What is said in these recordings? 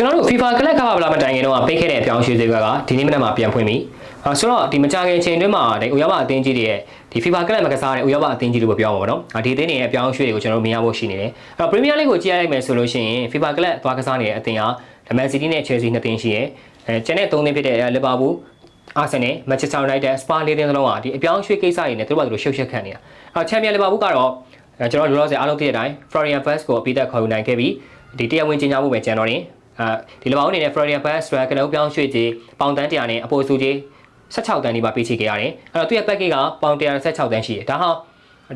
ကျွန်တော်တို့ FIFA ကလပ်ကမ္ဘာဗလာမတိုင်ခင်တော့ပိတ်ခဲ့တဲ့အပြောင်းရွှေ့စည်းကဒီနေ့မနက်မှာပြန်ဖွင့်ပြီအဲဆိုတော့ဒီမကြခင်ချိန်တွင်းမှာဒီဥရောပအသင်းကြီးတွေရဲ့ဒီ FIFA ကလပ်မကစားတဲ့ဥရောပအသင်းကြီးတွေပြောမှာပေါ့နော်ဒီအသင်းတွေရဲ့အပြောင်းရွှေ့တွေကိုကျွန်တော်တို့မြင်ရဖို့ရှိနေတယ်အဲ့တော့ Premier League ကိုကြည့်ရလိုက်မယ်ဆိုလို့ရှိရင် FIFA ကလပ်သွားကစားနေတဲ့အသင်းဟာ Man City နဲ့ Chelsea နှစ်သင်းရှိရယ်အဲကျန်တဲ့သုံးသင်းဖြစ်တဲ့ Liverpool အာဆင်နယ်မန်ချက်စတာယူနိုက်တက်စပါလေးတင်းစလုံးကဒီအပြောင်းရွှေ့ကိစ္စတွေနဲ့သူတို့ဘာလို့ရှုပ်ရှက်ခံနေတာအဲချန်ပီယံလီဗာပူးကတော့ကျွန်တော်လောလောဆယ်အားလုံးသိတဲ့အတိုင်း Florian Wirtz ကိုအပိသက်ခေါ်ယူနိုင်ခဲ့ပြီးဒီတရားဝင်ကြီးညာမှုပဲကျန်တော့တယ်အဲ ဒီလီဗာပူးအနေနဲ့ Florian Wirtz ရကလုံးပြောင်းရွှေ့ကြီးပေါင်တန်း100နဲ့အပိုစုကြီး16တန်းဒီပါပေးချေခဲ့ရတယ်အဲ့တော့သူ့ရဲ့ package ကပေါင်116တန်းရှိတယ်ဒါဟာ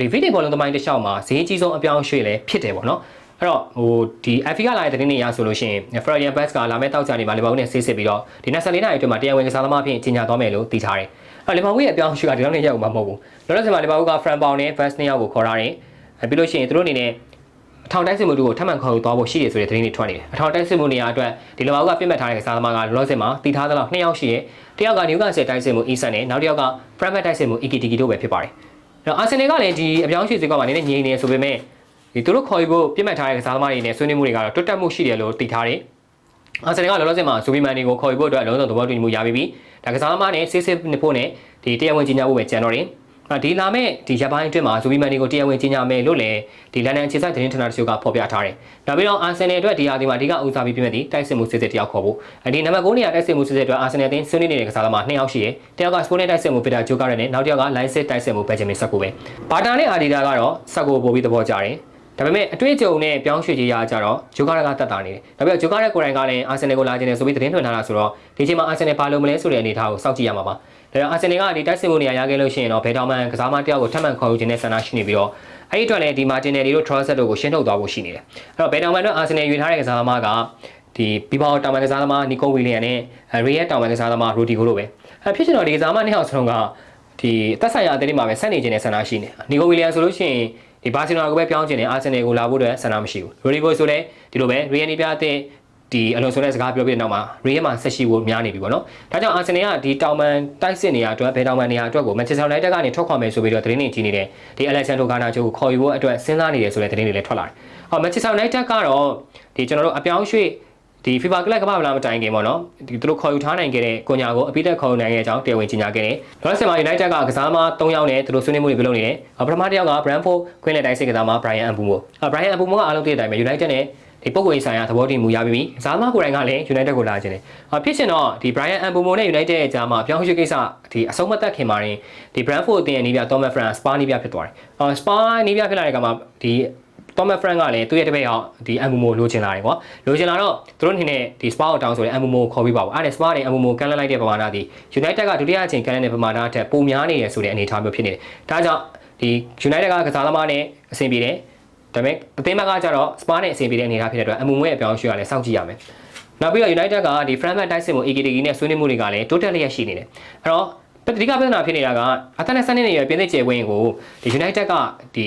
ဒီဗီဒီဘောလုံးသမိုင်းတစ်လျှောက်မှာဈေးကြီးဆုံးအပြောင်းရွှေ့လည်းဖြစ်တယ်ပေါ့နော်အဲ့တော့ဟိုဒီ FA ကလာတဲ့တင်းနေရဆိုလို့ရှိရင် Florian Wirtz ကလာမဲ့တောက်ကြနေမှာလီဗာပူးနဲ့ဆေးစစ်ပြီးတော့ဒီ24နိုင်အတွင်းမှာတရားဝင်ကစားသမားအဖြစ်ကြီးညာသွားမယ်လို့သိထားတယ်အဲ့လီဗာပူးရဲ့အပြောင်းရွှေ့ကဒီလောက်နဲ့ရောက်မှာမဟုတ်ဘူးလောလောဆယ်မှာလီဗာပူးက Fran Paul နဲ့ Wirtz နှစ်ယောက်ကိုခေါ်ထားတယ်ပြီးလို့ရှိရင်သူတို့အနေနဲ့အ ထောင်တိုက်စစ်မှုတို့ကိုထပ်မံခေါ်ယူသွားဖို့ရှိတယ်ဆိုတဲ့သတင်းတွေထွက်နေတယ်အထောင်တိုက်စစ်မှုနေရာအတွက်ဒီလီဗာပူးကပြစ်မှတ်ထားတဲ့ကစားသမားကလောလောဆယ်မှာတည်ထားသလောက်နှစ်ယောက်ရှိတယ်တယောက်ကနျူကာဆယ်တိုက်စစ်မှု Eason နဲ့နောက်တစ်ယောက်က Frankfurt တိုက်စစ်မှု Ekitiki တို့ပဲဖြစ်ပါတယ်အဲ့တော့အာဆင်နယ်ကလည်းဒီအပြောင်းရွှေ့စကောက်မှာနည်းနည်းငြိမ်နေဆိုပေမဲ့ဒီသူတို့ခေါ်ယူဖို့ပြစ်မှတ်ထားတဲ့ကစားသမားတွေနဲ့ဆွေးနွေးမှုတွေကတော့တွတ်တက်မှုရှိတယ်လို့သိထားတယ်အာဆင်နယ်ကလောလောဆယ်မှာဇူဘီမန်တွေကိုခေါ်ယူဖို့အတွက်အလုံးစုံသဘောတူညီမှုရပြီးပြီဒါကစားသမားနဲ့ဆေးဆေးနှစ်ဖို့နဲ့ဒီတရားဝင်ကြီးညာဖို့ပဲကြံတော့တယ် ဒီလာမဲ့ဒီရပိုင်းအတွင်းမှာဇူဘီမန်တွေကိုတရားဝင်ကြီးညာမယ်လို့လည်းဒီလန်ဒန်ခြေစိုက်သတင်းဌာနတချို့ကဖော်ပြထားတယ်။နောက်ပြီးတော့အာဆင်နယ်အတွက်ဒီဟာဒီမှာအဓိကဦးစားပေးပြမဲ့ဒီတိုက်စစ်မှုစစ်စစ်တယောက်ခေါ်ဖို့ဒီနံပါတ်9နေရာတိုက်စစ်မှုစစ်စစ်အတွက်အာဆင်နယ်အသင်းဆွေးနွေးနေတဲ့ကစားသမား2ယောက်ရှိတယ်။တယောက်ကစပိုနဲ့တိုက်စစ်မှုပီတာဂျိုကာရနဲ့နောက်တစ်ယောက်ကလိုင်းစစ်တိုက်စစ်မှုဘယ်ဂျမင်ဆက်ကိုပဲ။ဘာတာနဲ့အာဒီတာကတော့ဆက်ကိုပို့ပြီးသဘောကျတယ်။ ဒါပေမဲ့အတွေ့အကြုံနဲ့ပြောင်းရွှေ့ကြီးရကြတော့ဂျိုကာရကတက်တာနေတယ်။ဒါပေမဲ့ဂျိုကာရကိုယ်တိုင်ကလည်းအာဆင်နယ်ကိုလာခြင်းနဲ့ဆိုပြီးသတင်းထွင်ထားတာဆိုတော့ဒီချိန်မှာအာဆင်နယ်ဘာလုပ်မလဲဆိုတဲ့အနေအထားကိုစောင့်ကြည့်ရမှာပါ။ဒါကြောင့်အာဆင်နယ်ကဒီတိုက်စစ်မှုနေရာရခဲ့လို့ရှိရင်တော့ဘယ်တောင်မှကစားမတယောက်ကိုထပ်မံခေါ်ယူခြင်းနဲ့ဆန္ဒရှိနေပြီးတော့အဲ့ဒီအတွက်လည်းဒီမာတင်နယ်တွေတို့ Trossard တို့ကိုရှင်းထုတ်သွားဖို့ရှိနေတယ်။အဲ့တော့ဘယ်တောင်မှတော့အာဆင်နယ်ယူထားတဲ့ကစားသမားကဒီဘီဘောတောင်ပန်ကစားသမားနီကိုဝီလီယံနဲ့ရီယက်တောင်ပန်ကစားသမားရိုဒီဂိုတို့ပဲ။အဲ့ဖြစ်ချင်တော့ဒီကစားသမားနှစ်ယောက်စလုံးကဒီတက်ဆိုင်ရာအသင်းတွေမှာပဲဆက်နေခြင်းနဲ့ဆန္ဒရှိနေ။နီကိုဝီလီယံဆိုလို့ရှိရင် ဒီဘာစီလိုနာကိုပဲပြောင်းချင်တယ်အာဆင်နယ်ကိုလာဖို့အတွက်ဆန္ဒမရှိဘူးရိုဒီဂိုဆိုလည်းဒီလိုပဲရီယန်နီပြတဲ့ဒီအလွန်ဆိုတဲ့စကားပြောပြတဲ့နောက်မှာရီယန်မှာဆက်ရှိဖို့များနေပြီပေါ့နော်ဒါကြောင့်အာဆင်နယ်ကဒီတောင်မန်တိုက်စစ်နေရအတွက်ဘယ်တောင်မန်နေရအတွက်ကိုမန်ချက်စတာယူနိုက်တက်ကနေထွက်ခွာမယ်ဆိုပြီးတော့သတင်းတွေကြီးနေတယ်ဒီအလက်ဆန်ဒိုဂါနာချိုကိုခေါ်ယူဖို့အတွက်စဉ်းစားနေတယ်ဆိုတဲ့သတင်းတွေလည်းထွက်လာတယ်ဟောမန်ချက်စတာယူနိုက်တက်ကတော့ဒီကျွန်တော်တို့အပြောင်းရွှေ့ ဒီ FIFA ကလပ်ကမ္ဘာဗလာမတိုင်ခင်ပေါ့နော်ဒီသူတို့ခေါ်ယူထားနိုင်ခဲ့တဲ့ကိုညာကိုအပိသက်ခေါ်ယူနိုင်ခဲ့တဲ့အကြောင်းတရားဝင်ကြေညာခဲ့တယ်။လောဆယ်မှာ United ကကစားမ3ယောက်နဲ့သူတို့ဆွေးနွေးမှုတွေပြုလုပ်နေတယ်။ပထမတစ်ယောက်က Brentford ခွင်းလက်တိုင်းစိတ်ကစားမ Brian Mbumo ။ Brian Mbumo ကအားလုံးသိတဲ့အတိုင်းပဲ United နဲ့ဒီပုံကိုဆိုင်ရာသဘောတူမှုရပြီးပြီ။ကစားမကိုယ်တိုင်ကလည်း United ကိုလာခြင်းတယ်။ဖြစ်ရှင်တော့ဒီ Brian Mbumo နဲ့ United ရဲ့ကြားမှာပြောင်းရွှေ့ကိစ္စဒီအဆုံးမသက်ခင်မှာရင်ဒီ Brentford အသင်းရဲ့နေပြ Thomas Frank Spa နေပြဖြစ်သွားတယ်။အော် Spa နေပြဖြစ်လာတဲ့ကမှာဒီ Thomas Frank ကလည်းသူ့ရဲ့တပည့်ဟောက်ဒီ Amumo လိုချင်လာတယ်ကွာလိုချင်လာတော့သူတို့အနေနဲ့ဒီ Spa ကိုတောင်းဆိုတဲ့ Amumo ကိုခေါ်ပြီးပါဘူးအဲ့ဒါ Spa နဲ့ Amumo ကန်လန့်လိုက်တဲ့ပမာဏဒီ United ကဒုတိယအချိန်ကန်လန့်တဲ့ပမာဏအထက်ပိုများနေတယ်ဆိုတဲ့အနေအထားမျိုးဖြစ်နေတယ်ဒါကြောင့်ဒီ United ကကစားသမားနဲ့အဆင်ပြေတယ်ဒါပေမဲ့အသင်းဘက်ကကျတော့ Spa နဲ့အဆင်ပြေတဲ့အနေအထားဖြစ်တဲ့အတွက် Amumo ရဲ့အပြောင်းအရွှေ့ကလည်းစောင့်ကြည့်ရမယ်နောက်ပြီးတော့ United ကဒီ Frankfurt တိုက်စစ်မှု AKTG နဲ့ဆွေးနွေးမှုတွေကလည်းတိုးတက်လျက်ရှိနေတယ်အဲ့တော့ပဋိကပြဿနာဖြစ်နေတာကအသန်နဲ့စနစ်နေရပြင်သစ်ကျယ်ဝင်းကိုဒီ United ကဒီ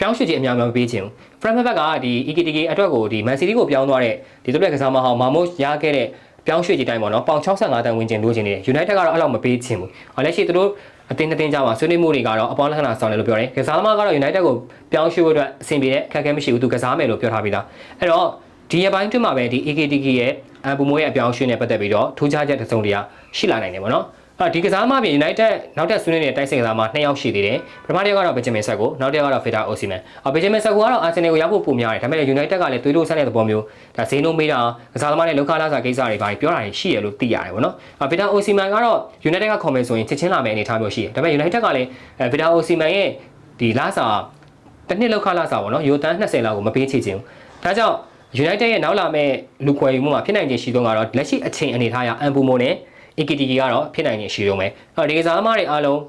ပြောင်းရွှေ့ခြင်းအများကြီးမပေးခြင်း Frankfurt ဘက်ကဒီ EKTK အတွက်ကိုဒီ Man City ကိုပြောင်းသွားတဲ့ဒီတို့ရဲ့ကစားမဟောင်းမာမို့ရခဲ့တဲ့ပြောင်းရွှေ့ခြင်းတိုင်းပေါ့နော်ပေါင်65တန်ဝင်ခြင်းလိုချင်နေတယ် United ကတော့အဲ့လောက်မပေးခြင်းဘူး။ဟောလက်ရှိသူတို့အတင်းအတင်းကြမှာဆွေးနွေးမှုတွေကတော့အပေါင်းလက္ခဏာဆောင်တယ်လို့ပြောတယ်။ကစားသမားကတော့ United ကိုပြောင်းရွှေ့ဖို့အတွက်အဆင်ပြေတဲ့အခက်အခဲမရှိဘူးသူကစားမယ်လို့ပြောထားပြီးသား။အဲ့တော့ဒီရပိုင်းတွင်မှာပဲဒီ AKTK ရဲ့အဘူမိုရဲ့အပြောင်းရွှေ့နဲ့ပတ်သက်ပြီးတော့ထူးခြားချက်တစ်စုံတရာရှိလာနိုင်တယ်ပေါ့နော်။ အဲဒီကစားသမားပြင် United နောက်ထပ်ဆွေးနွေးနေတဲ့တိုက်စစ်ကစားသမား2ယောက်ရှိသေးတယ်ပထမတစ်ယောက်ကတော့ Benjamin Sako နောက်တစ်ယောက်ကတော့ Feta Osimhen အော် Benjamin Sako ကတော့ Arsenal ကိုရောက်ဖို့ပုံများတယ်ဒါပေမဲ့ United ကလည်းသွေးတိုးဆန်းတဲ့သဘောမျိုးဒါဈေးနှုန်းမေးတာကစားသမားနဲ့လောက်ခလာစာကိစ္စတွေပါပြောတာရှိရလို့သိရတယ်ပေါ့နော်အော် Feta Osimhen ကတော့ United ကခေါ်မယ်ဆိုရင်ချက်ချင်းလာမယ့်အနေအထားမျိုးရှိတယ်ဒါပေမဲ့ United ကလည်း Feta Osimhen ရဲ့ဒီလာစာတစ်နှစ်လောက်ခလာစာပေါ့နော်ယူတန်း20လောက်ကိုမပေးချေချင်ဘူးဒါကြောင့် United ရဲ့နောက်လာမယ့်လူခွဲယူမှုမှာဖြစ်နိုင်ခြင်းရှိဆုံးကတော့လက်ရှိအချိန်အနေထားအရအန်ပူမိုနဲ့ AKTK ကတော့ဖြစ်နိုင်ခြင်းရှိတော့မယ်။အဲ့တော့ဒီကစားသမားတွေအားလုံး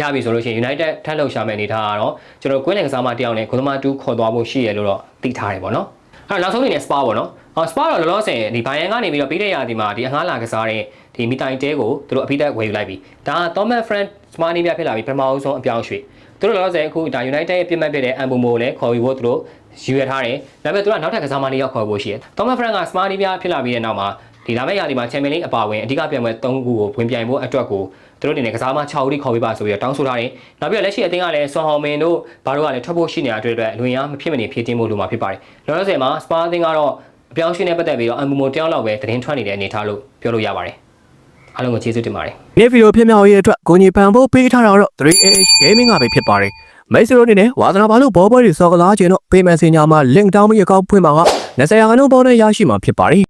ရပြီဆိုလို့ရှိရင် United ထပ်လှုပ်ရှားမယ့်အနေထားကတော့ကျွန်တော်ကွင်းလင်ကစားမတယောက်နဲ့ဂိုသမာတူးခေါ်သွားဖို့ရှိရလို့တော့သိထားတယ်ပေါ့နော်။အဲ့တော့နောက်ဆုံးအနေနဲ့ Spa ပေါ့နော်။အော် Spa တော့လောလောဆယ်ဒီဘိုင်ယန်ကနေပြီးတော့ပြီးတဲ့ရာဒီမှာဒီအငှားလာကစားတဲ့ဒီမီတိုင်တဲကိုသူတို့အပိသက်ဝယ်ယူလိုက်ပြီ။ဒါက Thomas Frank Spa နေပြဖြစ်လာပြီပထမအဆုံးအပြောင်းရွှေ့။သူတို့လောလောဆယ်အခုဒါ United ရဲ့ပြစ်မှတ်ဖြစ်တဲ့ Ambumo ကိုလည်းခေါ်ယူဖို့သူတို့ယူရထားတယ်။ဒါပေမဲ့သူကနောက်ထပ်ကစားမလေးရောက်ခေါ်ဖို့ရှိတယ်။ Thomas Frank က Spa နေပြဖြစ်လာပြီးတဲ့နောက်မှာ ဒီလာမယ့်ရာသီမှာချန်ပီယံလိအပါဝင်အဓိကပြိုင်ပွဲ၃ခုကိုဝင်ပြိုင်ဖို့အတွက်ကိုသူတို့အနေနဲ့ကစားမ6ဦးထိခေါ်ပေးပါဆိုပြီးတော့တောင်းဆိုထားတယ်။နောက်ပြီးတော့လက်ရှိအသင်းကလည်းဆွန်ဟောင်မင်တို့ဘာတို့ကလည်းထွက်ဖို့ရှိနေတာတွေ့အတွက်လူရင်းအားမဖြစ်မနေဖြည့်တင်းဖို့လိုမှာဖြစ်ပါတယ်။လောလောဆယ်မှာစပါအသင်းကတော့အပြောင်းအရွှေ့နဲ့ပတ်သက်ပြီးတော့အမူမတယောက်လောက်ပဲသတင်းထွက်နေတဲ့အနေအထားလို့ပြောလို့ရပါတယ်အားလုံးကိုကျေးဇူးတင်ပါတယ်ဒီဗီဒီယိုဖြစ်မြောက်ရေးအတွက်ကိုကြီးပန်ဖို့ပေးထားတာတော့ 3AH Gaming ကပဲဖြစ်ပါတယ်မိတ်ဆွေတို့အနေနဲ့ဝါသနာပါလို့ဘောပွဲတွေစော်ကစားခြင်းတော့ payment စင်ညာမှာ link တောင်းပြီးအကောင့်ဖွင့်ပါက20ရာခိုင်နှုန်းပေါ်နဲ့ရရှိမှာဖြစ်ပါတယ်